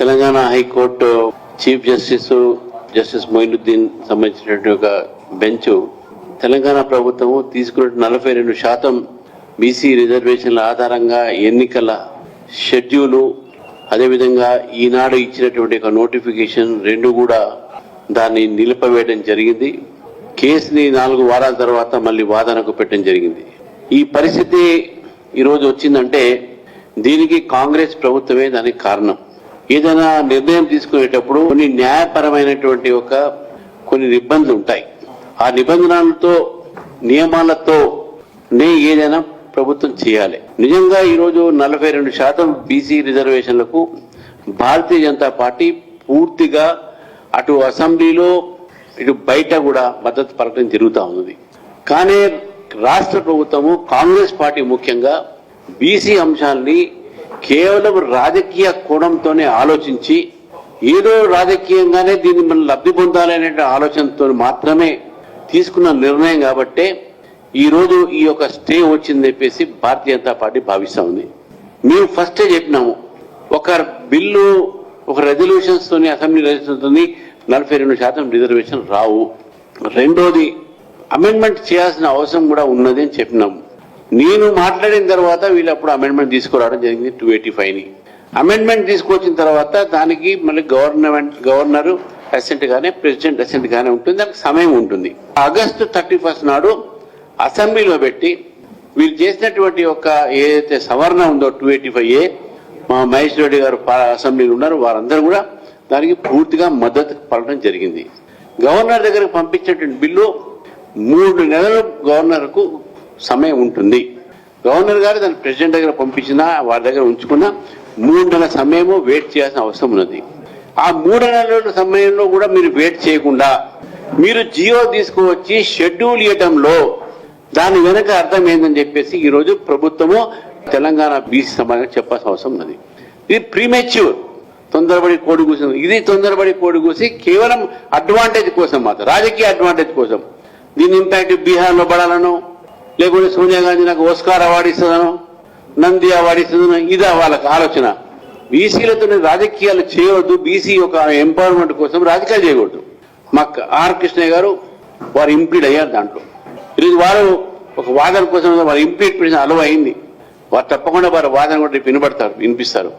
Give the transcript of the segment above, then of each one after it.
Telangana high court chief justice justice Moinuddin సంబంధించినటువంటి ఒక bench Telangana ప్రభుత్వము తీసుకున్న నలభై రెండు శాతం బీసీ రిజర్వేషన్ల ఆధారంగా ఎన్నికల షెడ్యూలు అదేవిధంగా ఈనాడు ఇచ్చినటువంటి ఒక నోటిఫికేషన్ రెండు కూడా దాన్ని నిలిపివేయడం జరిగింది. కేసుని నాలుగు వారాల తర్వాత మళ్ళీ వాదనకు పెట్టడం జరిగింది. ఈ పరిస్థితి ఈరోజు వచ్చిందంటే దీనికి కాంగ్రెస్ ప్రభుత్వమే దానికి కారణం. ఏదైనా నిర్ణయం తీసుకునేటప్పుడు కొన్ని న్యాయపరమైనటువంటి ఒక కొన్ని నిబంధనలు ఉంటాయి. ఆ నిబంధనలతో నియమాలతో నే ఏదైనా ప్రభుత్వం చేయాలి. నిజంగా ఈరోజు నలభై రెండు శాతం బీసీ రిజర్వేషన్లకు భారతీయ జనతా పార్టీ పూర్తిగా అటు అసెంబ్లీలో ఇటు బయట కూడా మద్దతు పలకడం జరుగుతూ ఉంది కానీ రాష్ట్ర ప్రభుత్వము కాంగ్రెస్ పార్టీ ముఖ్యంగా బీసీ అంశాల్ని కేవలం రాజకీయ కోణంతోనే ఆలోచించి ఏదో రాజకీయంగానే దీన్ని మనం లబ్ధి పొందాలనే ఆలోచనతో మాత్రమే తీసుకున్న నిర్ణయం కాబట్టే ఈరోజు ఈ యొక్క స్టే వచ్చింది చెప్పేసి భారతీయ జనతా పార్టీ భావిస్తా ఉంది. మేము ఫస్టే చెప్పినాము ఒక బిల్లు ఒక రెజల్యూషన్స్ తోని అసెంబ్లీ రెజల్యూషన్తోని నలభై రెండు శాతం రిజర్వేషన్ రావు. రెండోది అమెండ్మెంట్ చేయాల్సిన అవసరం కూడా ఉన్నది అని చెప్పినాము. నేను మాట్లాడిన తర్వాత వీళ్ళు అప్పుడు అమెండ్మెంట్ తీసుకురావడం జరిగింది టూ ఎయిటీ ఫైవ్ని అమెండ్మెంట్ తీసుకొచ్చిన తర్వాత దానికి మళ్ళీ గవర్నమెంట్ గవర్నర్ అసెంట్ గానే ప్రెసిడెంట్ అసెంట్ గానే ఉంటుంది. దానికి సమయం ఉంటుంది. ఆగస్టు థర్టీ ఫస్ట్ నాడు అసెంబ్లీలో పెట్టి వీళ్ళు చేసినటువంటి ఒక ఏదైతే సవరణ ఉందో టూ ఎయిటీ ఫైవ్ ఏ మా మహేష్ రెడ్డి గారు అసెంబ్లీలో ఉన్నారు. వారందరూ కూడా దానికి పూర్తిగా మద్దతు పడడం జరిగింది. గవర్నర్ దగ్గరకు పంపించేటువంటి బిల్లు మూడు నెలలు గవర్నర్కు సమయం ఉంటుంది. గవర్నర్ గారు దాన్ని ప్రెసిడెంట్ దగ్గర పంపించినా వారి దగ్గర ఉంచుకున్నా మూడు నెలల సమయము వెయిట్ చేయాల్సిన అవసరం ఉన్నది. ఆ మూడు నెలల సమయంలో కూడా మీరు వెయిట్ చేయకుండా మీరు జియో తీసుకువచ్చి షెడ్యూల్ ఇవ్వటంలో దాని వెనక అర్థం ఏందని చెప్పేసి ఈ రోజు ప్రభుత్వము తెలంగాణ బీసీ సమాజం చెప్పాల్సిన అవసరం ఉన్నది. ఇది ప్రీమెచ్యూర్ తొందరపడి కోడి కూసింది ఇది తొందరపడి కోడి కూసి కేవలం అడ్వాంటేజ్ కోసం మాత్రం రాజకీయ అడ్వాంటేజ్ కోసం. దీని ఇంపాక్ట్ బీహార్లో పడాలను లేకుంటే సోనియా గాంధీ నాకు ఓస్కార్ అవార్డు ఇస్తుందనో నంది అవార్డు ఇస్తుందనో ఇదా వాళ్ళకి ఆలోచన. బీసీలతో రాజకీయాలు చేయవద్దు బీసీ యొక్క ఎంపవర్మెంట్ కోసం రాజకీయాలు చేయకూడదు. మా ఆర్ కృష్ణయ్య గారు వారు ఇంప్లీడ్ అయ్యారు దాంట్లో. ఈరోజు వారు ఒక వాదన కోసం వారు ఇంప్లీడ్ పెట్టిన అలవ అయింది. వారు తప్పకుండా వారి వాదన కూడా వినబడతారు వినిపిస్తారు.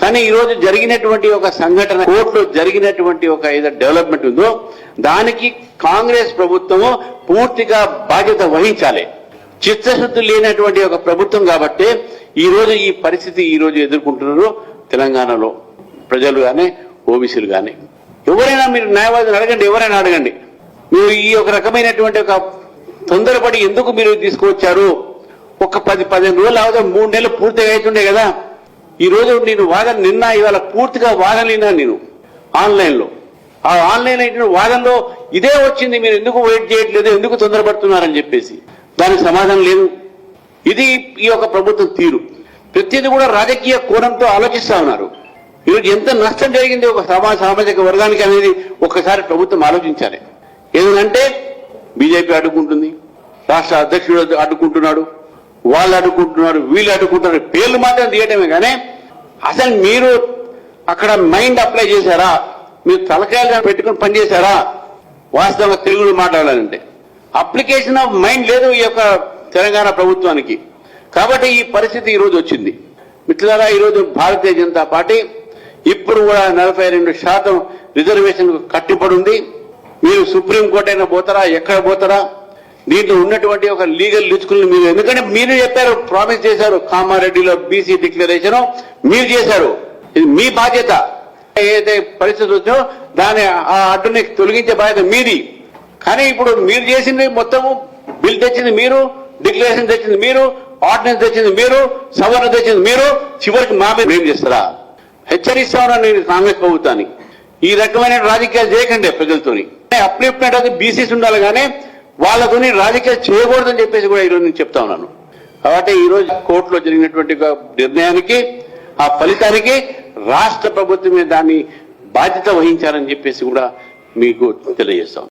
కానీ ఈరోజు జరిగినటువంటి ఒక సంఘటన కోర్టులో జరిగినటువంటి ఒక ఏదో డెవలప్మెంట్ ఉందో దానికి కాంగ్రెస్ ప్రభుత్వము పూర్తిగా బాధ్యత వహించాలి. చిత్తశుద్ధి లేనటువంటి ఒక ప్రభుత్వం కాబట్టి ఈ రోజు ఈ పరిస్థితి ఈ రోజు ఎదుర్కొంటున్నారు తెలంగాణలో ప్రజలు కానీ ఓబీసీలు కానీ ఎవరైనా మీరు న్యాయవాదిని అడగండి ఎవరైనా అడగండి. మీరు ఈ ఒక రకమైనటువంటి ఒక తొందరపడి ఎందుకు మీరు తీసుకువచ్చారు? ఒక పది పదిహేను రోజులు అవుతా మూడు నెలలు పూర్తిగా అవుతుండే కదా. ఈ రోజు నేను వాదన నిన్న ఇవాళ పూర్తిగా వాదన నేను ఆన్లైన్లో. ఆ ఆన్లైన్ అయిన వాదనలో ఇదే వచ్చింది మీరు ఎందుకు వెయిట్ చేయట్లేదు ఎందుకు తొందరపడుతున్నారని చెప్పేసి. దానికి సమాధానం లేదు. ఇది ఈ యొక్క ప్రభుత్వం తీరు. ప్రతిదీ కూడా రాజకీయ కోణంతో ఆలోచిస్తా ఉన్నారు. ఈరోజు ఎంత నష్టం జరిగింది ఒక సమాజ సామాజిక వర్గానికి అనేది ఒక్కసారి ప్రభుత్వం ఆలోచించాలి. ఏదంటే బీజేపీ అడ్డుకుంటుంది రాష్ట్ర అధ్యక్షుడు అడ్డుకుంటున్నాడు వాళ్ళు అడ్డుకుంటున్నారు వీళ్ళు అడ్డుకుంటున్నారు పేర్లు మాత్రం తీయటమే కానీ అసలు మీరు అక్కడ మైండ్ అప్లై చేశారా? మీరు తలకాయలు పెట్టుకుని పనిచేశారా? వాస్తవంగా తెలుగులో మాట్లాడాలంటే. అప్లికేషన్ ఆఫ్ మైండ్ లేదు ఈ యొక్క తెలంగాణ ప్రభుత్వానికి. కాబట్టి ఈ పరిస్థితి ఈరోజు వచ్చింది. మిత్రులారా ఈరోజు భారతీయ జనతా పార్టీ ఇప్పుడు కూడా నలభై రెండు శాతం రిజర్వేషన్ కట్టుబడి ఉంది మీరు సుప్రీంకోర్టు అయినా పోతారా ఎక్కడ పోతారా? దీంట్లో ఉన్నటువంటి ఒక లీగల్ లిచుకులు మీరు ఎందుకంటే మీరు చెప్పారు ప్రామిస్ చేశారు కామారెడ్డిలో బీసీ డిక్లరేషన్ మీరు చేశారు. ఇది మీ బాధ్యత. ఏదైతే పరిస్థితి వచ్చిందో దాని ఆ అడ్డుని తొలగించే బాధ్యత మీది. కానీ ఇప్పుడు మీరు చేసింది మొత్తము బిల్ తెచ్చింది మీరు డిక్లరేషన్ తెచ్చింది మీరు ఆర్డినెన్స్ తెచ్చింది మీరు సవరణ తెచ్చింది మీరు చివరికి మా మీద ఏం చేస్తారా? హెచ్చరిస్తా నేను కాంగ్రెస్ ప్రభుత్వాన్ని. ఈ రకమైన రాజకీయాలు చేయకండి ప్రజలతోని. అప్లిప్మెంట్ అది బీసీస్ ఉండాలి కానీ వాళ్ళతోని రాజకీయాలు చేయకూడదని చెప్పేసి కూడా ఈరోజు నేను చెప్తా ఉన్నాను. కాబట్టి ఈరోజు కోర్టులో జరిగినటువంటి నిర్ణయానికి ఆ ఫలితానికి రాష్ట్ర ప్రభుత్వమే దాన్ని బాధ్యత వహించాలని చెప్పేసి కూడా మీకు తెలియజేస్తాం.